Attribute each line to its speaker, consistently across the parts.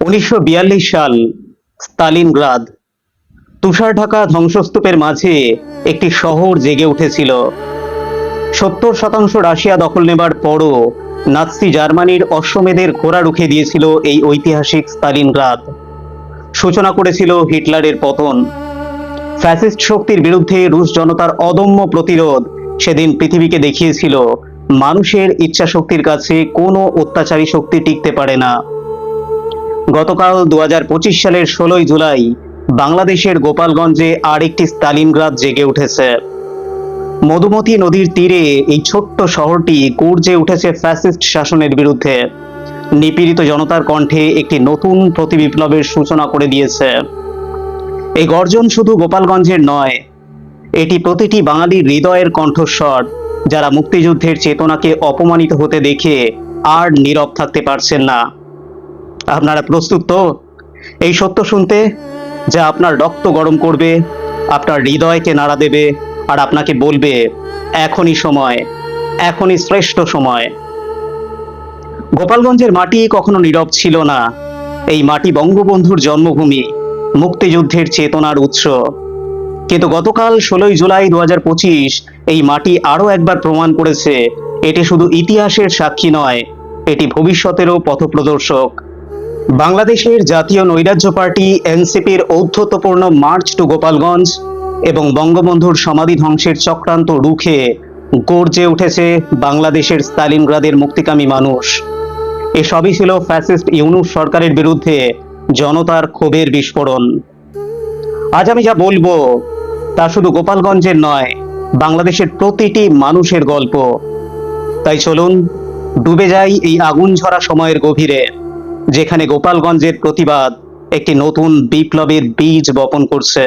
Speaker 1: উনিশশো বিয়াল্লিশ সাল স্তালিনগ্রাদ তুষার ঢাকা ধ্বংসস্তূপের মাঝে একটি শহর জেগে উঠেছিল। সত্তর শতাংশ রাশিয়া দখল নেবার পরও নাৎসি জার্মানির অশ্বমেধের ঘোড়া রুখে দিয়েছিল এই ঐতিহাসিক স্তালিনগ্রাদ। সূচনা করেছিল হিটলারের পতন। ফ্যাসিস্ট শক্তির বিরুদ্ধে রুশ জনতার অদম্য প্রতিরোধ সেদিন পৃথিবীকে দেখিয়েছিল। মানুষের ইচ্ছা শক্তির কাছে কোনো অত্যাচারী শক্তি টিকতে পারে না। গতকাল দু হাজার পঁচিশ সালের ষোলোই জুলাই বাংলাদেশের গোপালগঞ্জে আরেকটি স্তালিনগ্রাদ জেগে উঠেছে। মধুমতি নদীর তীরে এই ছোট্ট শহরটি গর্জে উঠেছে ফ্যাসিস্ট শাসনের বিরুদ্ধে। নিপীড়িত জনতার কণ্ঠে একটি নতুন প্রতিবিপ্লবের সূচনা করে দিয়েছে। এই গর্জন শুধু গোপালগঞ্জের নয়, এটি প্রতিটি বাঙালির হৃদয়ের কণ্ঠস্বর, যারা মুক্তিযুদ্ধের চেতনাকে অপমানিত হতে দেখে আর নীরব থাকতে পারছেন না। আপনারা প্রস্তুত তো? এই সত্য শুনতে যা আপনার রক্ত গরম করবে, আপনার হৃদয়কে নাড়া দেবে আর আপনাকে বলবে, এখনই সময়, এখনই শ্রেষ্ঠ সময়। গোপালগঞ্জের মাটি কখনো নীরব ছিল না। এই মাটি বঙ্গবন্ধুর জন্মভূমি, মুক্তিযুদ্ধের চেতনার উৎস। কিন্তু গতকাল ষোলোই জুলাই দু হাজার পঁচিশ এই মাটি আরও একবার প্রমাণ করেছে, এটি শুধু ইতিহাসের সাক্ষী নয়, এটি ভবিষ্যতেরও পথপ্রদর্শক। বাংলাদেশের জাতীয় নৈরাজ্য পার্টি এনসিপির ঔদ্ধত্যপূর্ণ মার্চ টু গোপালগঞ্জ এবং বঙ্গবন্ধুর সমাধি ধ্বংসের চক্রান্ত রুখে গর্জে উঠেছে বাংলাদেশের স্তালিনগ্রাদের মুক্তিকামী মানুষ। এসবই ছিল ফ্যাসিস্ট ইউনুস সরকারের বিরুদ্ধে জনতার ক্ষোভের বিস্ফোরণ। আজ আমি যা বলব, তা শুধু গোপালগঞ্জের নয়, বাংলাদেশের প্রতিটি মানুষের গল্প। তাই চলুন, ডুবে যাই এই আগুন ঝরা সময়ের গভীরে। যেখানে গোপালগঞ্জের প্রতিবাদ একটি নতুন বিপ্লবের বীজ বপন করছে।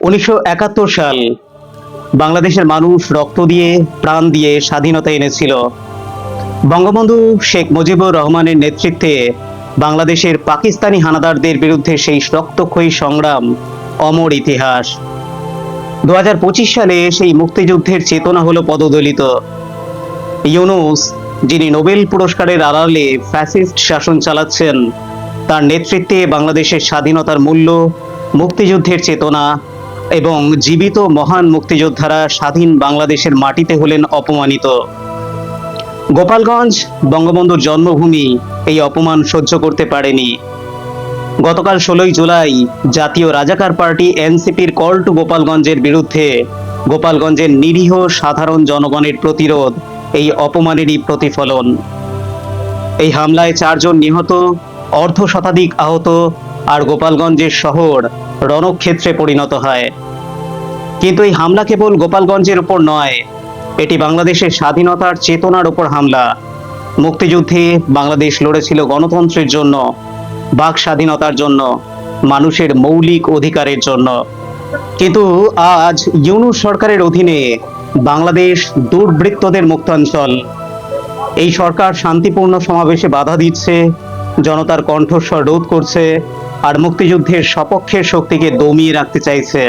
Speaker 1: উনিশশো একাত্তর সাল বাংলাদেশের মানুষ রক্ত দিয়ে, প্রাণ দিয়ে স্বাধীনতা এনেছিল। বঙ্গবন্ধু শেখ মুজিবুর রহমানের নেতৃত্বে বাংলাদেশের পাকিস্তানি হানাদারদের বিরুদ্ধে সেই রক্তক্ষয়ী সংগ্রাম অমর ইতিহাস। দু হাজার পঁচিশ সালে সেই মুক্তিযুদ্ধের চেতনা হলো পদদলিত। ইউনুস, যিনি নোবেল পুরস্কারের আড়ালে ফ্যাসিস্ট শাসন চালাচ্ছেন, তার নেতৃত্বে বাংলাদেশের স্বাধীনতার মূল্য, মুক্তিযুদ্ধের চেতনা এবং জীবিত মহান মুক্তিযোদ্ধারা স্বাধীন বাংলাদেশের মাটিতে হলেন অপমানিত। গোপালগঞ্জ বঙ্গবন্ধুর জন্মভূমি এই অপমান সহ্য করতে পারেনি। গতকাল ষোলোই জুলাই জাতীয় রাজাকার পার্টি এনসিপির কল টু গোপালগঞ্জের বিরুদ্ধে গোপালগঞ্জের নিরীহ সাধারণ জনগণের প্রতিরোধ এই অপমানেরই প্রতিফলন। এই হামলায় চারজন নিহত, অর্ধ শতাধিক আহত আর গোপালগঞ্জের শহর রণক্ষেত্রে পরিণত হয়। কিন্তু এই হামলা কেবল গোপালগঞ্জের উপর নয় এটি বাংলাদেশের স্বাধীনতার চেতনার উপর হামলা। মুক্তিযুদ্ধে বাংলাদেশ লড়েছিল গণতন্ত্রের জন্য, বাক স্বাধীনতার জন্য, মানুষের মৌলিক অধিকারের জন্য। কিন্তু আজ ইউনুস সরকারের অধীনে বাংলাদেশ দুর্বৃত্তদের মুক্তাঞ্চল। এই সরকার শান্তিপূর্ণ সমাবেশে বাধা দিচ্ছে, জনতার কণ্ঠস্বর রোধ করছে, আর মুক্তিযুদ্ধের সপক্ষের শক্তিকে দমিয়ে রাখতে চাইছে।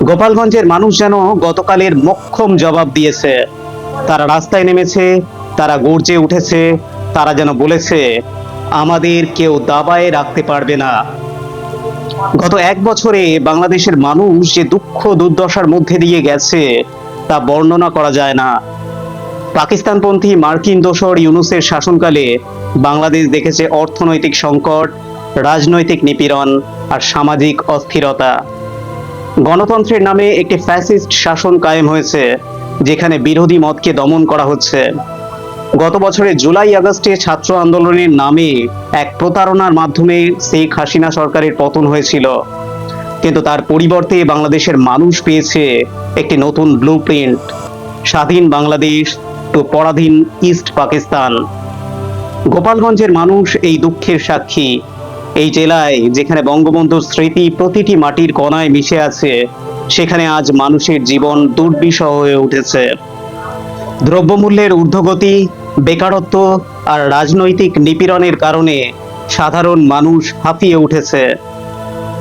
Speaker 1: গোপালগঞ্জের মানুষ যেন গতকালের মক্ষম জবাব দিয়েছে। তারা রাস্তায় নেমেছে, তারা গর্জে উঠেছে, তারা যেন বলেছে, আমাদের কেউ দাবায় রাখতে পারবে না। গত এক বছরে বাংলাদেশের মানুষ যে দুঃখ দুর্দশার মধ্যে দিয়ে গেছে, তা বর্ণনা করা যায় না। পাকিস্তানপন্থী মার্কিন দোসর ইউনুসের শাসনকালে বাংলাদেশ দেখেছে অর্থনৈতিক সংকট, রাজনৈতিক নিপীড়ন আর সামাজিক অস্থিরতা। গণতন্ত্রের নামে একটি ফ্যাসিস্ট শাসন কায়েম হয়েছে, যেখানে বিরোধী মতকে দমন করা হচ্ছে। গত বছরের জুলাই আগস্টে ছাত্র আন্দোলনের নামে এক প্রতারণার মাধ্যমে শেখ হাসিনা সরকারের পতন হয়েছিল। কিন্তু তার পরিবর্তে বাংলাদেশের মানুষ পেয়েছে একটি নতুন ব্লু স্বাধীন বাংলাদেশ টু পরাধীন ইস্ট পাকিস্তান গোপালগঞ্জের মানুষ এই দুঃখের সাক্ষী। এই জেলায় যেখানে বঙ্গবন্ধুর স্মৃতি প্রতিটি মাটির কণায় মিশে আছে, সেখানে আজ মানুষের জীবন দুর্বিষহ হয়ে উঠেছে। দ্রব্যমূল্যের ঊর্ধ্বগতি, বেকারত্ব আর রাজনৈতিক নিপীড়নের কারণে সাধারণ মানুষ হাঁপিয়ে উঠেছে।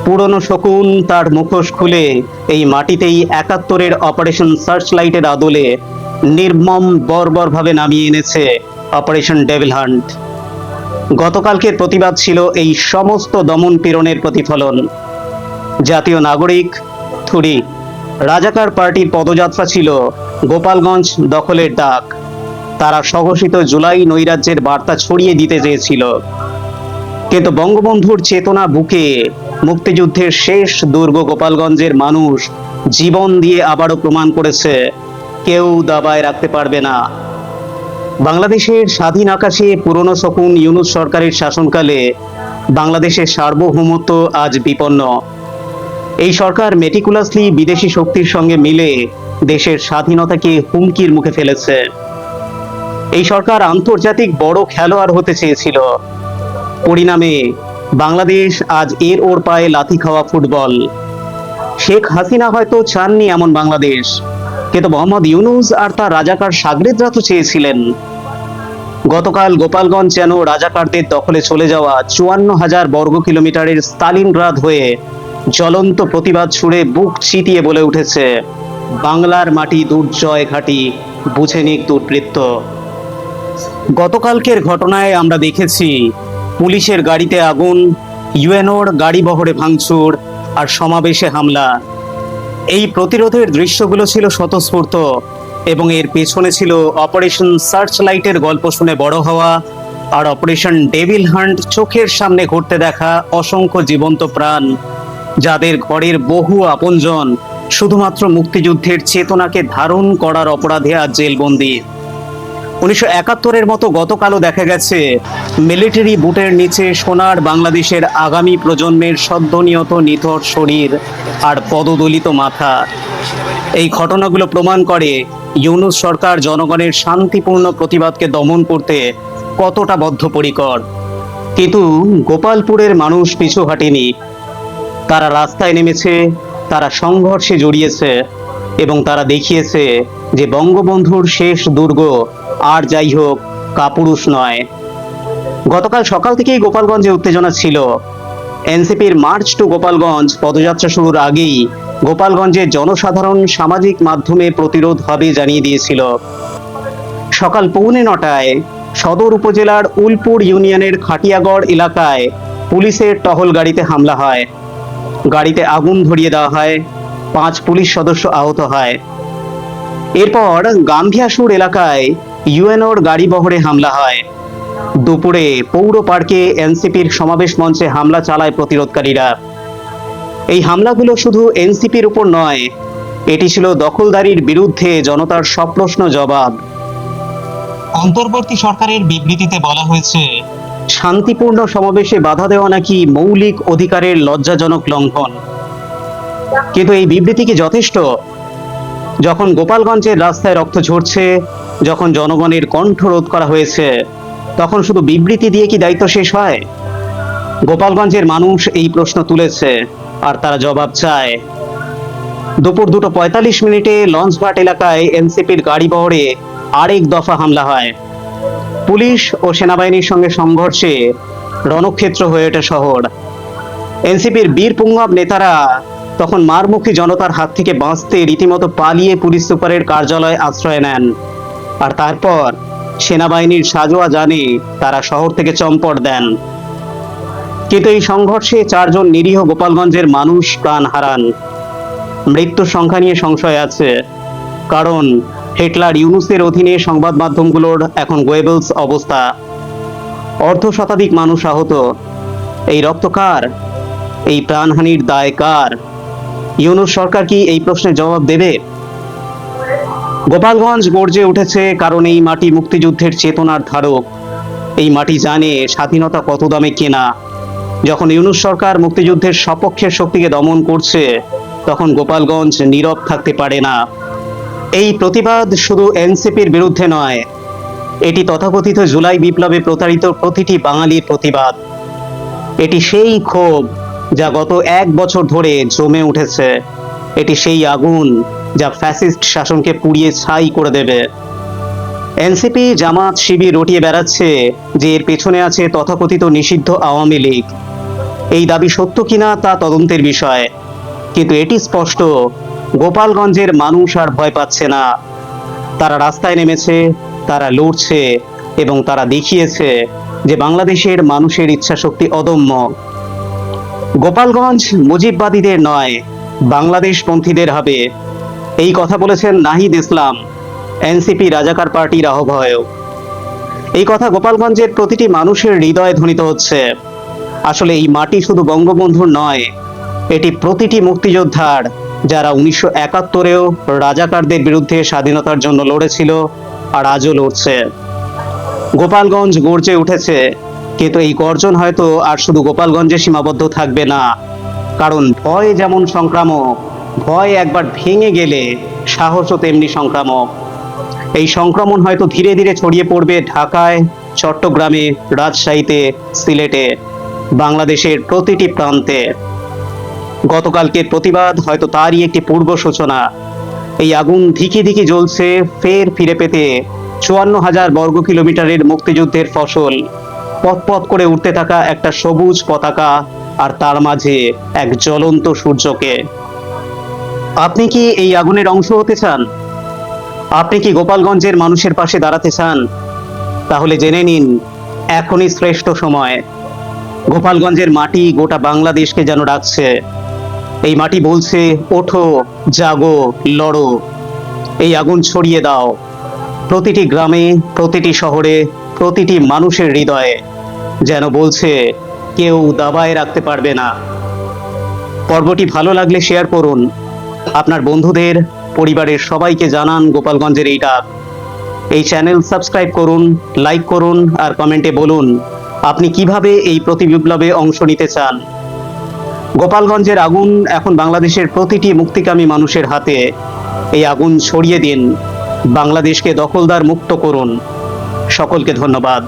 Speaker 1: পুরনো শকুন তার মুখোশ খুলে এই মাটিতেই একাত্তরের অপারেশন সার্চ লাইটের আদলে নির্মম বর্বরভাবে নামিয়ে এনেছে অপারেশন ডেভিল হান্ট। গতকালকের প্রতিবাদ ছিল এই সমস্ত দমন পীড়নের প্রতিফলন। জাতীয় নাগরিক থুরি রাজাকার পার্টির পদযাত্রা ছিল গোপালগঞ্জ দখলের ডাক। তারা স্বঘোষিত জুলাই নৈরাজ্যের বার্তা ছড়িয়ে দিতে চেয়েছিল। কিন্তু বঙ্গবন্ধুর চেতনা বুকে মুক্তিযুদ্ধের শেষ দুর্গ গোপালগঞ্জের মানুষ জীবন দিয়ে আবারও প্রমাণ করেছে, কেউ দাবায় রাখতে পারবে না। বাংলাদেশের স্বাধীন আকাশে পুরনো শকুন ইউনুস সরকারের শাসনকালে বাংলাদেশের সার্বভৌমত্ব আজ বিপন্ন। এই সরকার মেটিকুলাসলি বিদেশি শক্তির সঙ্গে মিলে দেশের স্বাধীনতাকে হুমকির মুখে ফেলেছে। এই সরকার আন্তর্জাতিক বড় খেলোয়াড় হতে চেয়েছিল। পরিণামে বাংলাদেশ আজ এর ওর পায়ে লাথি খাওয়া ফুটবল। শেখ হাসিনা হয়তো চাননি এমন বাংলাদেশ। কিন্তু মোহাম্মদ ইউনুস আর তার রাজাকার সাগরেদরা তো চেয়েছিলেন। গতকাল গোপালগঞ্জ যেন রাজাকারদের দখলে চলে যাওয়া চুয়ান্ন হাজার বর্গ কিলোমিটারের স্তালিনগ্রাদ হয়ে জ্বলন্ত প্রতিবাদ ছুড়ে বুক চিতিয়ে বলে উঠেছে, বাংলার মাটি দুর্জয় ঘাটি, বুঝে নিক দুর্বৃত্ত। গতকালকের ঘটনায় আমরা দেখেছি, পুলিশের গাড়িতে আগুন, ইউএনওর গাড়ি বহরে ভাঙচুর আর সমাবেশে হামলা। এই প্রতিরোধের দৃশ্যগুলো ছিল স্বতঃস্ফূর্ত এবং এর পেছনে ছিল অপারেশন সার্চ লাইটের গল্প শুনে বড় হওয়া আর অপারেশন ডেভিল হান্ট চোখের সামনে ঘটতে দেখা অসংখ্য জীবন্ত প্রাণ, যাদের ঘরের বহু আপনজন, শুধুমাত্র মুক্তিযুদ্ধের চেতনাকে ধারণ করার অপরাধে আজ জেলবন্দি। উনিশশো একাত্তরের মতো গতকালও দেখা গেছে, মিলিটারি বুটের নিচে সোনার বাংলাদেশের আগামী প্রজন্মের সদ্যনিয়ত নিথর শরীর আর পদদলিত মাথা। এই ঘটনাগুলো প্রমাণ করে ইউনুস সরকার জনগণের শান্তিপূর্ণ প্রতিবাদকে দমন করতে কতটা বদ্ধপরিকর। কিন্তু গোপালপুরের মানুষ পিছু হাঁটেনি। তারা রাস্তায় নেমেছে, তারা সংঘর্ষে জড়িয়েছে এবং তারা দেখিয়েছে যে বঙ্গবন্ধুর শেষ দুর্গ আর যাই হোক, কাপুরুষ নয়। গতকাল সকাল থেকেই গোপালগঞ্জে উত্তেজনা ছিল। এনসিপির মার্চ টু গোপালগঞ্জ পদযাত্রা শুরুর আগেই গোপালগঞ্জে জনসাধারণ সামাজিক মাধ্যমে প্রতিরোধ হবে জানিয়ে দিয়েছিল। সকাল পৌনে নটায় সদর উপজেলার উলপুর ইউনিয়নের খাটিয়াগড় এলাকায় পুলিশের টহল গাড়িতে হামলা হয়। গাড়িতে আগুন ধরিয়ে দেওয়া হয়। পাঁচ পুলিশ সদস্য আহত হয়। এরপর গাম্ভিয়াসুর এলাকায় ইউএনওর গাড়ি বহরে হামলা হয়। দুপুরে পৌর পার্কে এনসিপির সমাবেশ মঞ্চে হামলা চালায় প্রতিরোধকারীরা। এই হামলাগুলো শুধু এনসিপির উপর নয় এটি ছিল দখলদারির বিরুদ্ধে জনতার সপ্রশ্ন জবাব। অন্তর্বর্তী সরকারের বিবৃতিতে বলা হয়েছে শান্তিপূর্ণ সমাবেশে বাধা দেওয়া নাকি মৌলিক অধিকারের লজ্জাজনক লঙ্ঘন? কিন্তু এই বিবৃতি কি যথেষ্ট? যখন গোপালগঞ্জের রাস্তায় রক্ত ঝরছে যখন জনগণের কণ্ঠ রোধ করা হয়েছে, তখন শুধু বিবৃতি দিয়ে কি দায়িত্ব শেষ হয়? গোপালগঞ্জের মানুষ এই প্রশ্ন তুলেছে আর তারা জবাব চায়, দুপুর দুটো পঁয়তাল্লিশ মিনিটে লঞ্চঘাট এলাকায় এনসিপির গাড়ি বহরে আরেক দফা হামলা হয়। পুলিশ ও সেনাবাহিনীর সঙ্গে সংঘর্ষে রণক্ষেত্র হয়ে ওঠে শহর। এনসিপির বীর পুঙ্গব নেতারা তখন মারমুখী জনতার হাত থেকে বাঁচতে রীতিমতো পালিয়ে পুলিশ সুপারের কার্যালয়ে আশ্রয় নেন। আর তারপর সেনাবাহিনীর সাজোয়া জানে তারা শহর থেকে চম্পট দেন। কিন্তু এই সংঘর্ষে চারজন নিরীহ গোপালগঞ্জের মানুষ প্রাণ হারান। মৃত্যুর সংখ্যা নিয়ে সংশয় আছে, কারণ হিটলার ইউনুসের অধীনে সংবাদ মাধ্যমগুলোর এখন গোয়েবলস অবস্থা। অর্ধ শতাধিক মানুষ আহত। এই রক্ত কার এই প্রাণহানির দায় কার? ইউনুস সরকার কি এই প্রশ্নের জবাব দেবে? গোপালগঞ্জ গর্জে উঠেছে কারণ এই মাটি মুক্তিযুদ্ধের চেতনার ধারক। এই মাটি জানে স্বাধীনতা কত দামে কেনা। যখন ইউনুস সরকার মুক্তিযুদ্ধের সপক্ষের শক্তিকে দমন করছে, তখন গোপালগঞ্জ নীরব থাকতে পারে না। এই প্রতিবাদ শুধু এনসিপির বিরুদ্ধে নয়, এটি তথাকথিত জুলাই বিপ্লবে প্রতারিত প্রতিটি বাঙালির প্রতিবাদ। এটি সেই ক্ষোভ যা গত এক বছর ধরে জমে উঠেছে। এটি সেই আগুন যা ফ্যাসিস্ট শাসনকে পুড়িয়ে ছাই করে দেবে। এনসিপি, জামাত, শিবির রটিয়ে বেড়াচ্ছে যে এর পেছনে আছে তথাকথিত নিষিদ্ধ আওয়ামী লীগ। এই দাবি সত্য কিনা তা তদন্তের বিষয়। কিন্তু এটি স্পষ্ট, গোপালগঞ্জের মানুষ আর ভয় পাচ্ছে না। তারা রাস্তায় নেমেছে, তারা লড়ছে এবং তারা দেখিয়েছে যে বাংলাদেশের মানুষের ইচ্ছাশক্তি অদম্য। গোপালগঞ্জ মুজিববাদীদের নয়, বাংলাদেশপন্থীদের হবে। এই কথা বলেছেন নাহিদ ইসলাম, এনসিপি রাজাকার পার্টির আহ্বায়ক। এই কথা গোপালগঞ্জের প্রতিটি মানুষের হৃদয়ে ধ্বনিত হচ্ছে। আসলে এই মাটি শুধু বঙ্গবন্ধুর নয়, এটি প্রতিটি মুক্তিযোদ্ধার যারা উনিশশো একাত্তরেও রাজাকারদের বিরুদ্ধে স্বাধীনতার জন্য লড়েছিল আর আজও লড়ছে। গোপালগঞ্জ গর্জে উঠেছে, কিন্তু এই গর্জন হয়তো আর শুধু গোপালগঞ্জে সীমাবদ্ধ থাকবে না, কারণ ভয় যেমন সংক্রামক ভয় একবার ভেঙে গেলে সাহসও তেমনি সংক্রামক। এই সংক্রমণ হয়তো ধীরে ধীরে ছড়িয়ে পড়বে ঢাকায়, চট্টগ্রামে, রাজশাহীতে, সিলেটে, বাংলাদেশের প্রতিটি প্রান্তে। গতকালকের প্রতিবাদ হয়তো তারই একটি পূর্ব সূচনা। এই আগুন ধিকি ধিকি জ্বলছে, ফের ফিরে পেতে চুয়ান্ন হাজার বর্গ কিলোমিটারের মুক্তিযুদ্ধের ফসল পথ করে উঠতে থাকা একটা সবুজ পতাকা আর তার মাঝে এক জ্বলন্ত সূর্যকে। আপনি কি এই আগুনের অংশ হতে চান? আপনি কি গোপালগঞ্জের মানুষের পাশে দাঁড়াতে চান? তাহলে জেনে নিন, এখনই শ্রেষ্ঠ সময়। গোপালগঞ্জের মাটি গোটা বাংলাদেশকে যেন ডাকছে। এই মাটি বলছে, ওঠো, জাগো, লড়ো। এই আগুন ছড়িয়ে দাও। প্রতিটি গ্রামে, প্রতিটি শহরে, প্রতিটি মানুষের হৃদয়ে যেন বলছে, কেউ দাবায় রাখতে পারবে না। পর্বটি ভালো লাগলে শেয়ার করুন। আপনার বন্ধুদের, পরিবারের সবাইকে জানান গোপালগঞ্জের এই ডাক এই চ্যানেল সাবস্ক্রাইব করুন, লাইক করুন আর কমেন্টে বলুন, আপনি কীভাবে এই প্রতিবিপ্লবে অংশ নিতে চান? গোপালগঞ্জের আগুন এখন বাংলাদেশের প্রতিটি মুক্তিকামী মানুষের হাতে। এই আগুন ছড়িয়ে দিন, বাংলাদেশকে দখলদার মুক্ত করুন। সকলকে ধন্যবাদ।